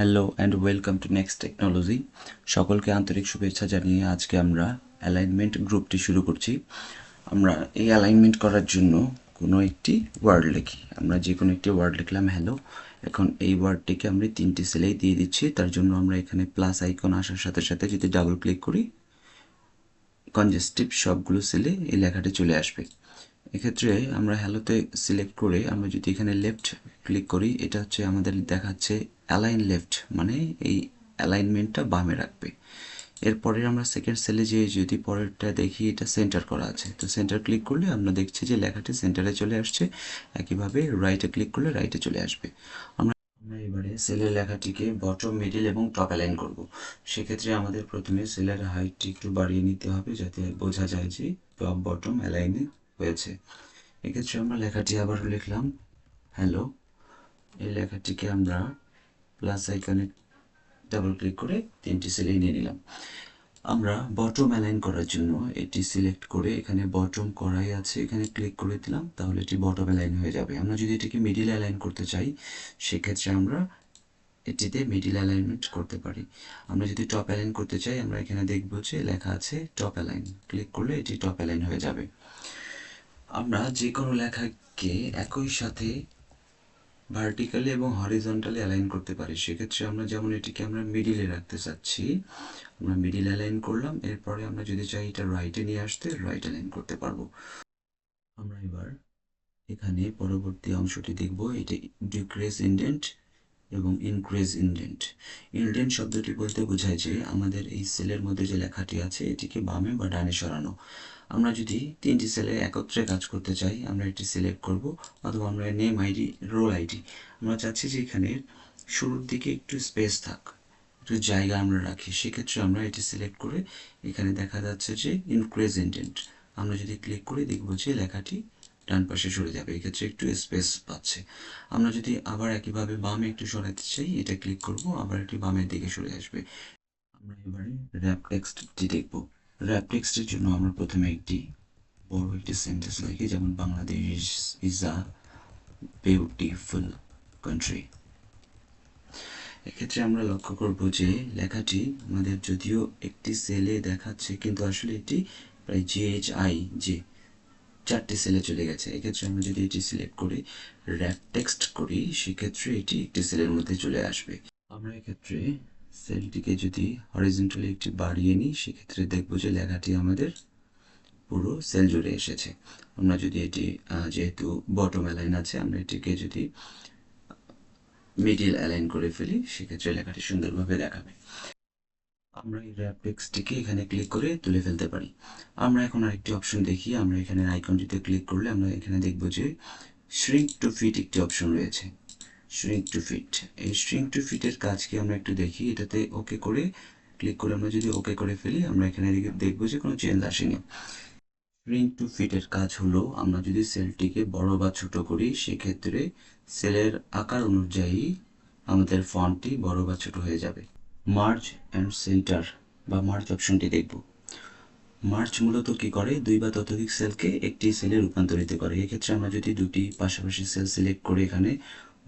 Hello and welcome to next technology সকলকে আন্তরিক শুভেচ্ছা জানিয়ে আজকে আমরা অ্যালাইনমেন্ট গ্রুপটি শুরু করছি। আমরা এই অ্যালাইনমেন্ট করার জন্য কোনো একটি ওয়ার্ড লিখি। আমরা যে কোনো একটি ওয়ার্ড লিখলাম হ্যালো এখন এই ওয়ার্ডটিকে আমরা তিনটি সেলেই দিয়ে দিচ্ছি। তার জন্য আমরা এখানে প্লাস আইকন আসার সাথে সাথে যদি ডাবল ক্লিক করি কনজেস্টিভ সবগুলো সেলে এই লেখাটি চলে আসবে। এক্ষেত্রে আমরা হ্যালোতে সিলেক্ট করে আমরা যদি এখানে লেফট ক্লিক করি, এটা হচ্ছে আমাদের দেখাচ্ছে অ্যালাইন লেফট মানে এই অ্যালাইনমেন্টটা বামে রাখবে। এরপরে আমরা সেকেন্ড সেলে যে যদি পরেরটা দেখি, এটা সেন্টার করা আছে। তো সেন্টার ক্লিক করলে আমরা দেখছি যে লেখাটি সেন্টারে চলে আসছে। একইভাবে রাইটে ক্লিক করলে রাইটে চলে আসবে। আমরা আমরা এবারে সেলের লেখাটিকে বটম মিডিল এবং টপ অ্যালাইন করব। সেক্ষেত্রে আমাদের প্রথমে সেলের হাইটটি একটু বাড়িয়ে নিতে হবে যাতে বোঝা যায় যে টপ বটম অ্যালাইনে হয়েছে। এক্ষেত্রে আমরা লেখাটি আবার লিখলাম হ্যালো এই লেখাটিকে আমরা প্লাস আইকনে ডাবল ক্লিক করে তিনটি সেলে নিয়ে নিলাম। আমরা বটম অ্যালাইন করার জন্য এটি সিলেক্ট করে এখানে বটম করাই আছে, এখানে ক্লিক করে দিলাম, তাহলে এটি বটম অ্যালাইন হয়ে যাবে। আমরা যদি এটিকে মিডিল অ্যালাইন করতে চাই, সেক্ষেত্রে আমরা এটিতে মিডিল অ্যালাইনমেন্ট করতে পারি। আমরা যদি টপ অ্যালাইন করতে চাই, আমরা এখানে দেখব যে লেখা আছে টপ অ্যালাইন ক্লিক করলে এটি টপ অ্যালাইন হয়ে যাবে। আমরা যে কোনো লেখাকে একই সাথে ভার্টিক্যালি এবং হরিজন্টালি অ্যালাইন করতে পারি। সেক্ষেত্রে আমরা যেমন এটিকে আমরা মিডিলে রাখতে চাচ্ছি, আমরা মিডিল অ্যালাইন করলাম, এরপরে আমরা যদি চাই এটা রাইটে নিয়ে আসতে রাইট অ্যালাইন করতে পারব। আমরা এবার এখানে পরবর্তী অংশটি দেখব, এটা ডিক্রেস ইন্ডেন্ট এবং ইনক্রিজ ইন্ডেন্ট ইন্ডেন্ট শব্দটি বলতে বোঝায় যে আমাদের এই সেলের মধ্যে যে লেখাটি আছে, এটিকে বামে বা ডানে সরানো। আমরা যদি তিনটি সেলে একত্রে কাজ করতে চাই, আমরা এটি সিলেক্ট করব অথবা আমরা নেম আইডি রোল আইডি আমরা চাচ্ছি যে এখানে শুরুর দিকে একটু স্পেস থাক, একটু জায়গা আমরা রাখি। সেক্ষেত্রে আমরা এটি সিলেক্ট করে এখানে দেখা যাচ্ছে যে ইনক্রিজ ইন্ডেন্ট আমরা যদি ক্লিক করে দেখব যে লেখাটি ডান পাশে সরে যাবে, এক্ষেত্রে একটু স্পেস পাচ্ছে। আমরা যদি আবার একইভাবে বামে একটু সরাতে চাই, এটা ক্লিক করব, আবার একটু বামের দিকে সরে আসবে। আমরা এবারে র্যাপ টেক্সটটি দেখব। র্যাপ টেক্সটের জন্য আমরা প্রথমে একটি বড় একটি সেন্টেন্স লিখি, যেমন Bangladesh is a beautiful country এক্ষেত্রে আমরা লক্ষ্য করব যে লেখাটি আমাদের যদিও একটি সেলে দেখাচ্ছে, কিন্তু আসলে এটি প্রায় জিএইচ আই যে চারটি সেলে চলে গেছে। এক্ষেত্রে আমরা যদি এটি সিলেক্ট করি র্যাপ টেক্সট করি, সেক্ষেত্রে এটি একটি সেলের মধ্যে চলে আসবে। আমরা এক্ষেত্রে সেলটিকে যদি হরিজেন্টালি একটু বাড়িয়ে নিই, সেক্ষেত্রে দেখব যে লেখাটি আমাদের পুরো সেল জুড়ে এসেছে। আমরা যদি এটি যেহেতু বটম অ্যালাইন আছে, আমরা এটিকে যদি মিডিল অ্যালাইন করে ফেলি, সেক্ষেত্রে লেখাটি সুন্দরভাবে দেখাবে। আমরা এই র্যাপ টেক্সটটিকে এখানে ক্লিক করে তুলে ফেলতে পারি। আমরা এখন আরেকটি অপশন দেখি। আমরা এখানে আইকনটিতে ক্লিক করলে আমরা এখানে দেখব যে শ্রিঙ্ক টু ফিট একটি অপশন রয়েছে। শ্রিঙ্ক টু ফিট এই শ্রিঙ্ক টু ফিটের কাজকে আমরা একটু দেখি, এটাতে ওকে করে ক্লিক করে আমরা যদি ওকে করে ফেলি, আমরা এখানে দেখব যে কোনো চেঞ্জ আসেনি। শ্রিঙ্ক টু ফিটের কাজ হলো, আমরা যদি সেলটিকে বড় বা ছোট করি, সেক্ষেত্রে সেলের আকার অনুযায়ী আমাদের ফন্টটি বড় বা ছোট হয়ে যাবে। মার্জ অ্যান্ড সেন্টার বা মার্জ অপশনটি দেখব। মার্চ মূলত কি করে? দুই বা ততোধিক সেলকে একটি সেলে রূপান্তরিত করে। এক্ষেত্রে আমরা যদি দুটি পাশাপাশি সেল সিলেক্ট করে এখানে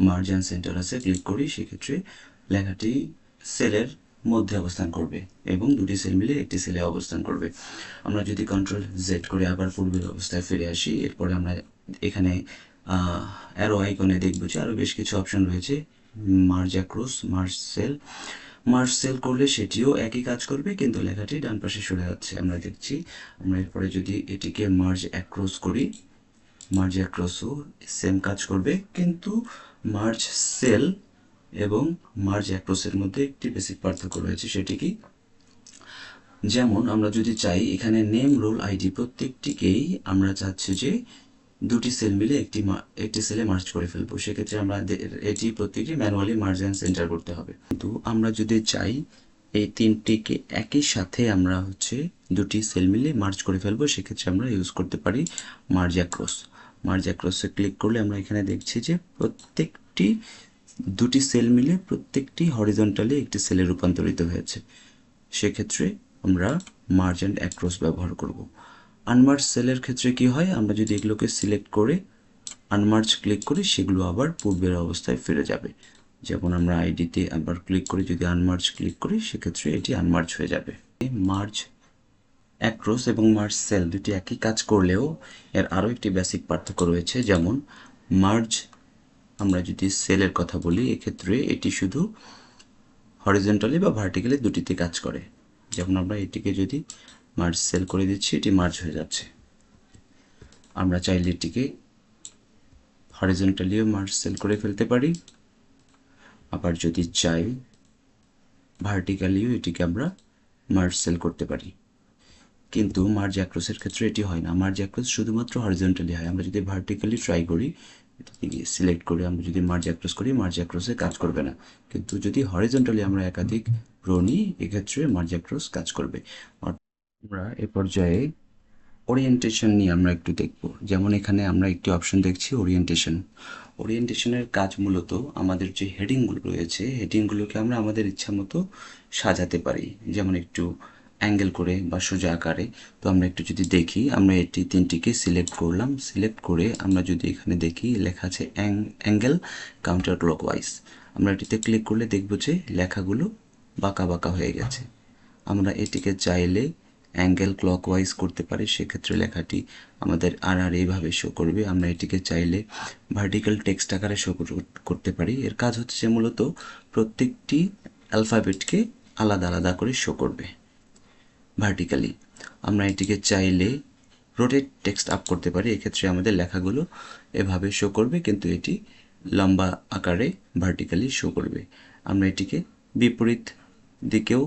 মার্জ অ্যান্ড সেন্টার আছে ক্লিক করি, সেক্ষেত্রে লেখাটি সেলের মধ্যে অবস্থান করবে এবং দুটি সেল মিলে একটি সেলে অবস্থান করবে। আমরা যদি কন্ট্রোল জেড করে আবার পূর্বের অবস্থায় ফিরে আসি, এরপরে আমরা এখানে অ্যারো আইকনে দেখব যে আরও বেশ কিছু অপশন রয়েছে। Merge across merge cell merge cell করলে সেটিও একই কাজ করবে, কিন্তু লেখাটি ডান পাশে সরে যাচ্ছে। আমরা দেখছি, আমরা এরপরে যদি এটিকে মার্জ অ্যাক্রোস করি মার্জ অ্যাক্রোসও সেম কাজ করবে, কিন্তু মার্জ সেল এবং মার্জ অ্যাক্রোসের মধ্যে একটি বেসিক পার্থক্য রয়েছে, সেটি কি? যেমন আমরা যদি চাই এখানে নেম রোল আইডি প্রত্যেকটিকেই আমরা চাচ্ছি যে দুটি সেল মিলে একটি একটি সেলে মার্চ করে ফেলব। সেক্ষেত্রে আমরা এটি প্রত্যেকটি ম্যানুয়ালি মার্জ সেন্টার করতে হবে। কিন্তু আমরা যদি চাই এই তিনটিকে একই সাথে আমরা হচ্ছে দুটি সেল মিলে মার্চ করে ফেলব, সেক্ষেত্রে আমরা ইউজ করতে পারি মার্জ অ্যাক্রস মার্জ অ্যাক্রসে ক্লিক করলে আমরা এখানে দেখছি যে প্রত্যেকটি দুটি সেল মিলে প্রত্যেকটি হরিজন্টালি একটি সেলে রূপান্তরিত হয়েছে। সেক্ষেত্রে আমরা মার্জ অ্যান্ড অ্যাক্রস ব্যবহার করব। আনমার্জ সেলের ক্ষেত্রে কি হয়? আমরা যদি এগুলোকে সিলেক্ট করে আনমার্জ ক্লিক করি, সেগুলো আবার পূর্বের অবস্থায় ফিরে যাবে। যেমন আমরা আইডিতে আবার ক্লিক করে, যদি আনমার্জ ক্লিক করি, সেক্ষেত্রে এটি আনমার্জ হয়ে যাবে। মার্জ অ্যাক্রোস এবং মার্জ সেল দুটি একই কাজ করলেও এর আরও একটি বেসিক পার্থক্য রয়েছে। যেমন মার্জ আমরা যদি সেলের কথা বলি, এক্ষেত্রে এটি শুধু হরিজেন্টালি বা ভার্টিক্যালি দুটিতে কাজ করে। যেমন আমরা এটিকে যদি মার্জ সেল করে দিচ্ছি, এটি মার্জ হয়ে যাচ্ছে। আমরা চাইলে এটিকে হরিজেন্টালিও মার্জ সেল করে ফেলতে পারি। আবার যদি চাই ভার্টিক্যালিও এটিকে আমরা মার্জ সেল করতে পারি। কিন্তু মার্জ অ্যাক্রোসের ক্ষেত্রে এটি হয় না। মার্জ অ্যাক্রোস শুধুমাত্র হরিজেন্টালি হয়। আমরা যদি ভার্টিক্যালি ট্রাই করি সিলেক্ট করে আমরা যদি মার্জ অ্যাক্রোস করি মার্জ অ্যাক্রোসে কাজ করবে না। কিন্তু যদি হরিজেন্টালি আমরা একাধিক রো নিই, এক্ষেত্রে মার্জ অ্যাক্রোস কাজ করবে। আমরা এ পর্যায়ে ওরিয়েন্টেশন নিয়ে আমরা একটু দেখব। যেমন এখানে আমরা একটি অপশন দেখছি ওরিয়েন্টেশন ওরিয়েন্টেশনের কাজ মূলত আমাদের যে হেডিংগুলো রয়েছে হেডিংগুলোকে আমরা আমাদের ইচ্ছা মতো সাজাতে পারি। যেমন একটু অ্যাঙ্গেল করে বা সোজা আকারে। তো আমরা একটু যদি দেখি, আমরা এটি তিনটিকে সিলেক্ট করলাম। সিলেক্ট করে আমরা যদি এখানে দেখি, লেখা আছে অ্যাঙ্গেল কাউন্টার ক্লকওয়াইজ আমরা এটিতে ক্লিক করলে দেখব যে লেখাগুলো বাঁকা বাঁকা হয়ে গেছে। আমরা এটিকে চাইলে অ্যাঙ্গেল ক্লকওয়াইজ করতে পারি। সেক্ষেত্রে লেখাটি আমাদের আর আর এইভাবে শো করবে। আমরা এটিকে চাইলে ভার্টিক্যাল টেক্সট আকারে শো করতে পারি। এর কাজ হচ্ছে মূলত প্রত্যেকটি অ্যালফাবেটকে আলাদা আলাদা করে শো করবে। ভার্টিক্যালি আমরা এটিকে চাইলে রোটেট টেক্সট আপ করতে পারি, এক্ষেত্রে আমাদের লেখাগুলো এভাবে শো করবে, কিন্তু এটি লম্বা আকারে ভার্টিক্যালি শো করবে। আমরা এটিকে বিপরীত দিকেও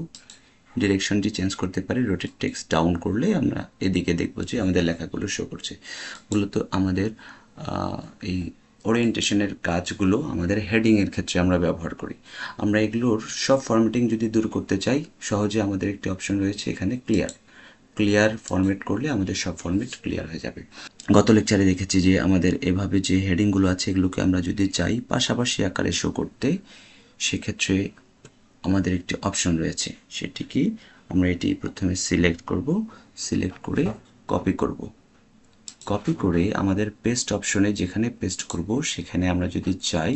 ডিরেকশনটি চেঞ্জ করতে পারি রোটেট টেক্সট ডাউন করলে আমরা এদিকে দেখব যে আমাদের লেখাগুলো শো করছে। মূলত আমাদের এই ওরিয়েন্টেশনের কাজগুলো আমাদের হেডিংয়ের ক্ষেত্রে আমরা ব্যবহার করি। আমরা এগুলোর সব ফরম্যাটিং যদি দূর করতে চাই, সহজে আমাদের একটি অপশন রয়েছে এখানে ক্লিয়ার ক্লিয়ার ফরম্যাট করলে আমাদের সব ফরম্যাট ক্লিয়ার হয়ে যাবে। গত লেকচারে দেখেছি যে আমাদের এভাবে যে হেডিংগুলো আছে, এগুলোকে আমরা যদি চাই পাশাপাশি আকারে শো করতে, সেক্ষেত্রে আমাদের একটি অপশন রয়েছে। সেটি কি? আমরা এটি প্রথমে সিলেক্ট করব সিলেক্ট করে কপি করব। কপি করে আমাদের পেস্ট অপশনে যেখানে পেস্ট করব, সেখানে আমরা যদি চাই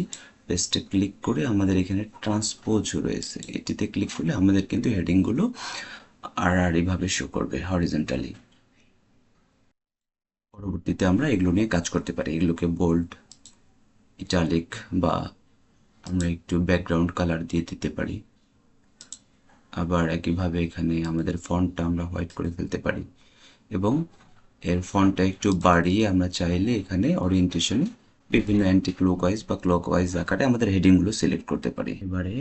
পেস্টে ক্লিক করে আমাদের এখানে ট্রান্সপোজ রয়েছে। এটিতে ক্লিক করলে আমাদের কিন্তু হেডিংগুলো আর আর এভাবে শো করবে হরিজেন্টালি পরবর্তীতে আমরা এগুলো নিয়ে কাজ করতে পারি। এগুলোকে বোল্ড ইটালিক বা আমরা একটু ব্যাকগ্রাউন্ড কালার দিয়ে দিতে পারি। আবার একইভাবে এখানে আমাদের ফন্টটা আমরা হোয়াইট করে ফেলতে পারি। এবং এর ফন্টটা একটু বাড়িয়ে আমরা চাইলে এখানে ওরিয়েন্টেশনে বিভিন্ন অ্যান্টি ক্লোকওয়াইজ বা ক্লকওয়াইজ আকারে আমাদের হেডিংগুলো সিলেক্ট করতে পারি। এবারে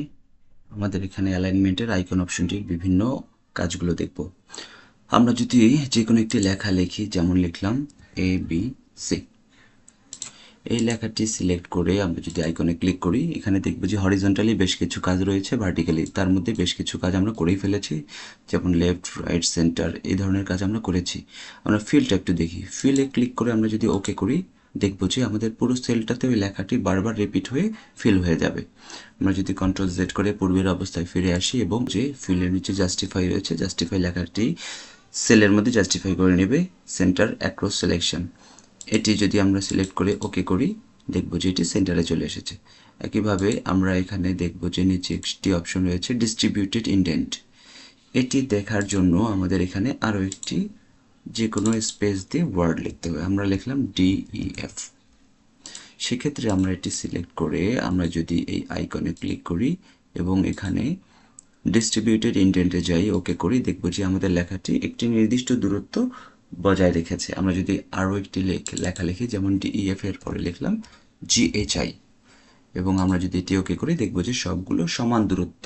আমাদের এখানে অ্যালাইনমেন্টের আইকন অপশনটির বিভিন্ন কাজগুলো দেখব। আমরা যদি যে কোনো একটি লেখা লিখি, যেমন লিখলাম এ বি সি এই লেখাটি সিলেক্ট করে আমরা যদি আইকনে ক্লিক করি, এখানে দেখব যে হরিজন্টালি বেশ কিছু কাজ রয়েছে ভার্টিক্যালি তার মধ্যে বেশ কিছু কাজ আমরা করেই ফেলেছি। যেমন লেফট রাইট সেন্টার এই ধরনের কাজ আমরা করেছি। আমরা ফিলটা একটু দেখি। ফিলে ক্লিক করে আমরা যদি ওকে করি, দেখব যে আমাদের পুরো সেলটাতে ওই লেখাটি বারবার রিপিট হয়ে ফিল হয়ে যাবে। আমরা যদি কন্ট্রোল জেড করে পূর্বের অবস্থায় ফিরে আসি এবং যে ফিলের নিচে জাস্টিফাই রয়েছে জাস্টিফাই লেখাটি সেলের মধ্যে জাস্টিফাই করে নেবে সেন্টার অ্যাক্রস সিলেকশন এটি যদি আমরা সিলেক্ট করে ওকে করি, দেখব যে এটি সেন্টারে চলে এসেছে। একইভাবে আমরা এখানে দেখব যে নিচে একটি অপশন রয়েছে ডিস্ট্রিবিউটেড ইন্ডেন্ট এটি দেখার জন্য আমাদের এখানে আরও একটি যে কোনো স্পেস দিয়ে ওয়ার্ড লিখতে হবে। আমরা লিখলাম ডিইএফ সেক্ষেত্রে আমরা এটি সিলেক্ট করে আমরা যদি এই আইকনে ক্লিক করি এবং এখানে ডিস্ট্রিবিউটেড ইন্ডেন্টে যাই ওকে করি, দেখব যে আমাদের লেখাটি একটি নির্দিষ্ট দূরত্ব বজায় রেখেছে। আমরা যদি আরও একটি লেখ লেখা লিখি, যেমন ডিইএফ এর পরে লিখলাম জিএইচআই এবং আমরা যদি এটি ওকে করি, দেখব যে সবগুলো সমান দূরত্ব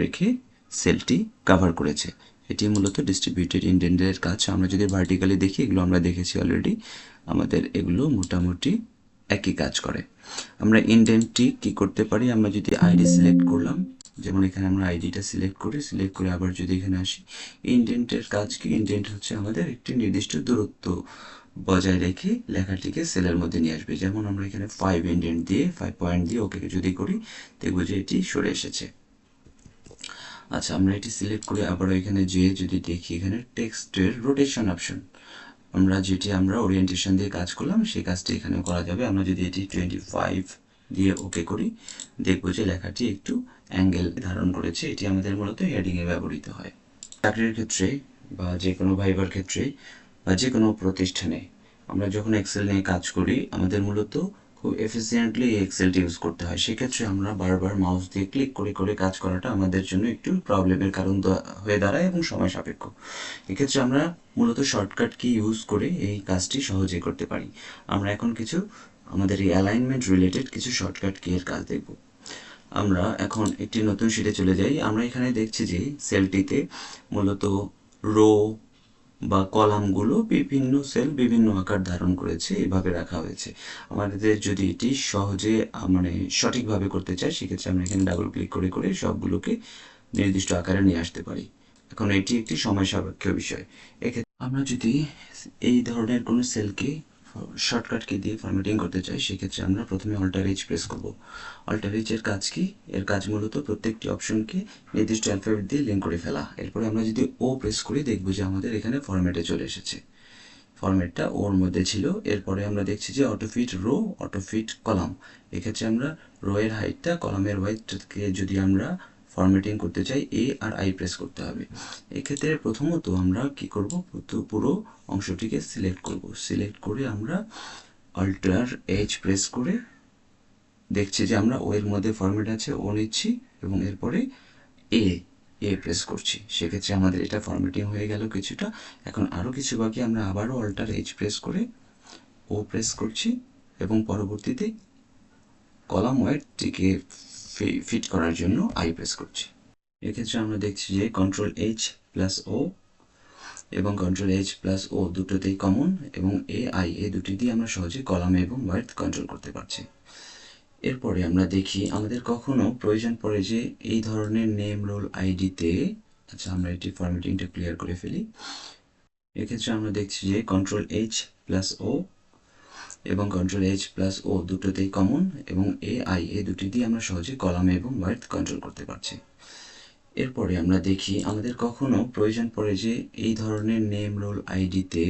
রেখে সেলটি কভার করেছে। এটি মূলত ডিস্ট্রিবিউটেড ইন্ডেন্টের কাজ। আমরা যদি ভার্টিক্যালি দেখি, এগুলো আমরা দেখেছি অলরেডি আমাদের এগুলো মোটামুটি একই কাজ করে। আমরা ইন্ডেন্টটি কি করতে পারি? আমরা যদি আইডি সিলেক্ট করলাম, যেমন এখানে আমরা আইডিটা সিলেক্ট করি সিলেক্ট করে আবার যদি এখানে আসি ইন্ডেন্টের কাজ কি? ইন্ডেন্ট হচ্ছে আমাদের একটি নির্দিষ্ট দূরত্ব বজায় রেখে লেখাটিকে সেলের মধ্যে নিয়ে আসবে। যেমন আমরা এখানে ফাইভ ইন্ডেন্ট দিয়ে ফাইভ পয়েন্ট দিয়ে ওকে যদি করি, দেখব যে এটি সরে এসেছে। আচ্ছা আমরা এটি সিলেক্ট করে আবার এখানে যেয়ে যদি দেখি, এখানে টেক্সটের রোটেশন অপশন আমরা যেটি আমরা ওরিয়েন্টেশন দিয়ে কাজ করলাম, সেই কাজটি এখানে করা যাবে। আমরা যদি এটি টোয়েন্টি ফাইভ দিয়ে ওকে করি, দেখব যে লেখাটি একটু অ্যাঙ্গেল ধারণ করেছে। এটি আমাদের মূলত হেডিংয়ে ব্যবহৃত হয়। চাকরির ক্ষেত্রে বা যে কোনো ভাইবার ক্ষেত্রে বা যে কোনো প্রতিষ্ঠানে আমরা যখন এক্সেল নিয়ে কাজ করি, আমাদের মূলত খুব এফিসিয়েন্টলি এক্সেলটি ইউজ করতে হয়। সেক্ষেত্রে আমরা বারবার মাউস দিয়ে ক্লিক করে করে কাজ করাটা আমাদের জন্য একটু প্রবলেমের কারণ হয়ে দাঁড়ায় এবং সময় সাপেক্ষ। এক্ষেত্রে আমরা মূলত শর্টকাট কি ইউজ করে এই কাজটি সহজে করতে পারি। আমরা এখন কিছু, আমাদের এই অ্যালাইনমেন্ট রিলেটেড কিছু শর্টকাট কি এর কাজ দেখব। আমরা এখন একটি নতুন শিটে চলে যাই। আমরা এখানে দেখছি যে সেলটিতে মূলত রো বা কলামগুলো বিভিন্ন সেল বিভিন্ন আকার ধারণ করেছে, এভাবে রাখা হয়েছে। আমাদের যদি এটি সহজে মানে সঠিকভাবে করতে চাই, সেক্ষেত্রে আমরা এখানে ডাবল ক্লিক করে করে সবগুলোকে নির্দিষ্ট আকারে নিয়ে আসতে পারি। এখন এটি একটি সময় সাপেক্ষ বিষয়। এক্ষেত্রে আমরা যদি এই ধরনের কোনো সেলকে শর্টকাট কি দিয়ে ফরম্যাটিং করতে চাই, সেক্ষেত্রে আমরা প্রথমে অল্টার এইচ প্রেস করব। অল্টার এইচ এর কাজ কি? এর কাজ মূলত প্রত্যেকটি অপশনকে নির্দিষ্ট অ্যালফাবেট দিয়ে লিঙ্ক করে ফেলা। এরপরে আমরা যদি ও প্রেস করি, দেখব যে আমাদের এখানে ফরম্যাটে চলে এসেছে। ফরম্যাটটা ওর মধ্যে ছিল। এরপরে আমরা দেখছি যে অটোফিট রো অটোফিট কলাম এক্ষেত্রে আমরা রো এর হাইটটা কলামের হোয়াইটকে যদি আমরা ফরম্যাটিং করতে চাই এ আর আই প্রেস করতে হবে। এক্ষেত্রে প্রথমত আমরা কি করব? পুরো- অংশটিকে সিলেক্ট করব। সিলেক্ট করে আমরা অল্টার এইচ প্রেস করে দেখছি যে আমরা ও এর মধ্যে ফরম্যাট আছে ও নিচ্ছি এবং এরপরে এ এ প্রেস করছি। সেক্ষেত্রে আমাদের এটা ফরম্যাটিং হয়ে গেল কিছুটা। এখন আরও কিছু বাকি, আমরা আবারও অল্টার এইচ প্রেস করে ও প্রেস করছি এবং পরবর্তীতে কলাম ওয়েটটিকে ফিট করার জন্য আই প্রেস করছি। এক্ষেত্রে আমরা দেখছি যে কন্ট্রোল এইচ প্লাস ও এবং কন্ট্রোল এইচ প্লাস ও দুটোতেই কমন এবং এ আই এ দুটি দিয়ে আমরা সহজে কলামে এবং ওয়ার্ড কন্ট্রোল করতে পারছি। এরপরে আমরা দেখি আমাদের কখনো প্রয়োজন পড়ে যে এই ধরনের নেম রোল আইডিতে আচ্ছা আমরা এটি ফরম্যাটিংটা ক্লিয়ার করে ফেলি। এক্ষেত্রে আমরা দেখছি যে কন্ট্রোল এইচ প্লাস ও এবং কন্ট্রোল এইচ প্লাস ও দুটোতেই কমন এবং এ আই এ দুটি দিয়ে আমরা সহজে কলামে এবং ওয়ার্ড কন্ট্রোল করতে পারছি। এরপরে আমরা দেখি আমাদের কখনো প্রয়োজন পড়ে যে এই ধরনের নেম রোল আইডিতে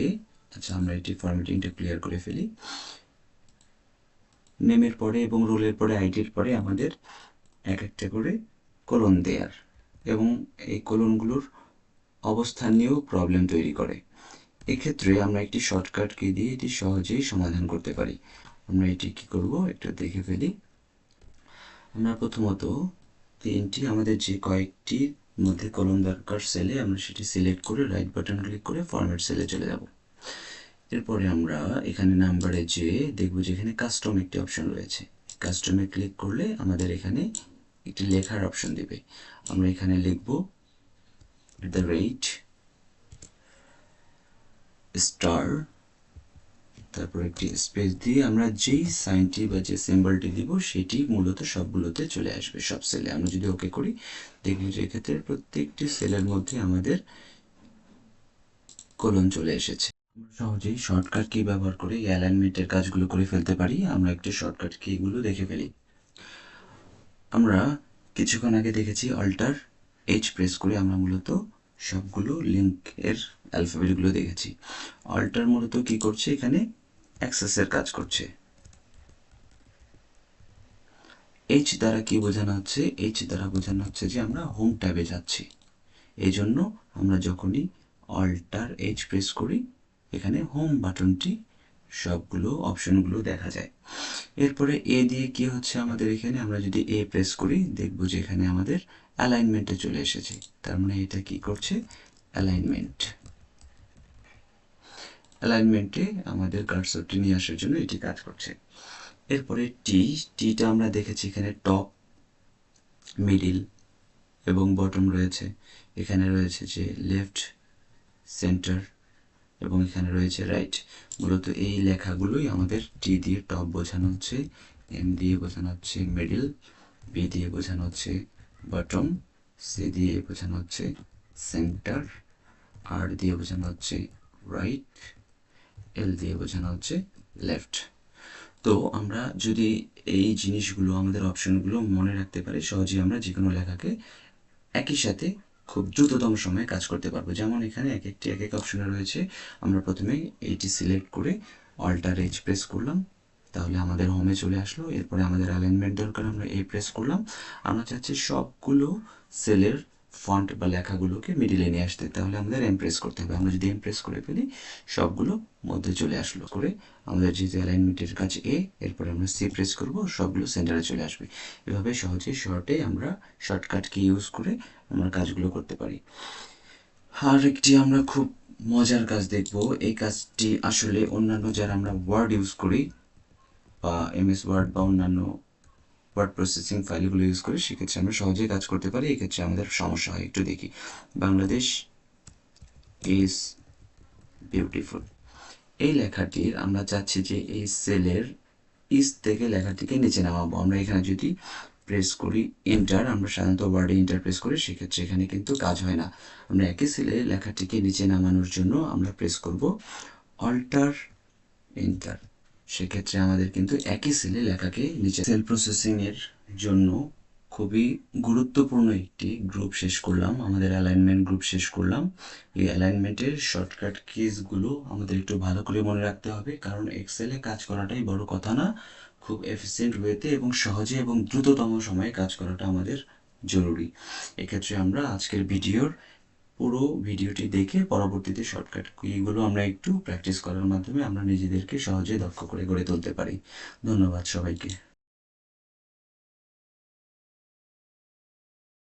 আচ্ছা আমরা এটি ফরম্যাটিংটা ক্লিয়ার করে ফেলি। নেমের পরে এবং রোলের পরে আইডির পরে আমাদের এক একটা করে কোলন দেয়ার এবং এই কোলনগুলোর অবস্থান নিয়েও প্রবলেম তৈরি করে। এক্ষেত্রে আমরা একটি শর্টকাট কি দিয়ে এটি সহজেই সমাধান করতে পারি। আমরা এটি কি করব? একটু দেখে ফেলি। আমরা প্রথমত তিনটি, আমাদের যে কয়েকটির মধ্যে কলম দরকার সেলে আমরা সেটি সিলেক্ট করে রাইট বাটন ক্লিক করে ফরম্যাট সেলে চলে যাব। এরপরে আমরা এখানে নাম্বারে যে দেখব যে এখানে কাস্টম একটি অপশন রয়েছে। কাস্টমে ক্লিক করলে আমাদের এখানে একটি লেখার অপশন দেবে। আমরা এখানে লিখব দ্য রেট স্টার তারপর একটি স্পেস দিয়ে আমরা যেই সাইনটি বা যে সিম্বলটি দিব সেটি মূলত সবগুলোতে চলে আসবে, সব সেলে আমরা যদি ওকে করি দেখব যে এক্ষেত্রে প্রত্যেকটি সেলের মধ্যে আমাদের কলন চলে এসেছে। সহজেই শর্টকাট কি ব্যবহার করে এই অ্যালাইনমেন্টের কাজগুলো করে ফেলতে পারি। আমরা একটি শর্টকাট কিগুলো দেখে ফেলি। আমরা কিছুক্ষণ আগে দেখেছি অল্টার এইচ প্রেস করে আমরা মূলত সবগুলো লিঙ্কের অ্যালফাবেটগুলো দেখেছি। অল্টার মূলত কি করছে? এখানে অ্যাক্সেসের কাজ করছে। এইচ দ্বারা কি বোঝানো হচ্ছে? এইচ দ্বারা বোঝানো হচ্ছে যে আমরা হোম ট্যাবে যাচ্ছি। এই জন্য আমরা যখনই অল্টার এইচ প্রেস করি, এখানে হোম বাটনটি সবগুলো অপশনগুলো দেখা যায়। এরপরে এ দিয়ে কি হচ্ছে আমাদের এখানে? আমরা যদি এ প্রেস করি, দেখব যে এখানে আমাদের অ্যালাইনমেন্টে চলে এসেছে। তার মানে এটা কি করছে? অ্যালাইনমেন্ট অ্যালাইনমেন্টে আমাদের কার্সরটি নিয়ে আসার জন্য এটি কাজ করছে। এরপরে টি টিটা আমরা দেখেছি এখানে টপ মিডিল এবং বটম রয়েছে। এখানে রয়েছে যে লেফট সেন্টার এবং এখানে রয়েছে রাইট মূলত এই লেখাগুলোই আমাদের টি দিয়ে টপ বোঝানো হচ্ছে এম দিয়ে বোঝানো হচ্ছে মিডিল বি দিয়ে বোঝানো হচ্ছে বটম সি দিয়ে বোঝানো হচ্ছে সেন্টার আর দিয়ে বোঝানো হচ্ছে রাইট এল দিয়ে বোঝানো হচ্ছে লেফট তো আমরা যদি এই জিনিসগুলো, আমাদের অপশনগুলো মনে রাখতে পারি, সহজেই আমরা যে কোনো লেখাকে একই সাথে খুব দ্রুততম সময়ে কাজ করতে পারব। যেমন এখানে এক একটি, এক এক অপশনে রয়েছে। আমরা প্রথমে এইটি সিলেক্ট করে অল্টার এইচ প্রেস করলাম। তাহলে আমাদের হোমে চলে আসলো। এরপরে আমাদের অ্যালাইনমেন্ট দরকার, আমরা এ প্রেস করলাম। আমরা চাচ্ছি সবগুলো সেলের ফন্ট বা লেখাগুলোকে মিডিলে নিয়ে আসতে, তাহলে আমাদের এম প্রেস করতে হবে। আমরা যদি এম প্রেস করে ফেলি, সবগুলো মধ্যে চলে আসলো। করে আমাদের যেহেতু অ্যালাইনমেন্টের কাজ এ এরপরে আমরা সি প্রেস করব, সবগুলো সেন্টারে চলে আসবে। এভাবে সহজে শর্টে আমরা শর্টকাট কি ইউজ করে আমরা কাজগুলো করতে পারি। আর একটি আমরা খুব মজার কাজ দেখব। এই কাজটি আসলে অন্যান্য যারা আমরা ওয়ার্ড ইউজ করি বা এমএস ওয়ার্ড বা অন্যান্য ওয়ার্ড প্রসেসিং ফাইলগুলো ইউজ করি সেক্ষেত্রে আমরা সহজেই কাজ করতে পারি, এক্ষেত্রে আমাদের সমস্যা হয় একটু দেখি। বাংলাদেশ ইজ বিউটিফুল এই লেখাটির আমরা চাচ্ছি যে এই সেলের ইস থেকে লেখাটিকে নিচে নামাবো। আমরা এখানে যদি প্রেস করি এন্টার আমরা সাধারণত ওয়ার্ডে এন্টার প্রেস করি, সেক্ষেত্রে এখানে কিন্তু কাজ হয় না। আমরা একই সেলে লেখাটিকে নিচে নামানোর জন্য আমরা প্রেস করব অল্টার এন্টার সেক্ষেত্রে আমাদের কিন্তু একই সেলে লেখাকে নিচে সেল প্রসেসিংয়ের জন্য খুবই গুরুত্বপূর্ণ একটি গ্রুপ শেষ করলাম, আমাদের অ্যালাইনমেন্ট গ্রুপ শেষ করলাম। এই অ্যালাইনমেন্টের শর্টকাট কিজগুলো আমাদের একটু ভালো করে মনে রাখতে হবে, কারণ এক্সেলে কাজ করাটাই বড় কথা না। খুব এফিসিয়েন্ট ওয়েতে এবং সহজে এবং দ্রুততম সময়ে কাজ করাটা আমাদের জরুরি। এক্ষেত্রে আমরা আজকের ভিডিওর পুরো ভিডিওটি দেখে পরবর্তীতে শর্টকাট কিগুলো আমরা একটু প্র্যাকটিস করার মাধ্যমে আমরা নিজেদেরকে সহজে দক্ষ করে গড়ে তুলতে পারি। ধন্যবাদ সবাইকে।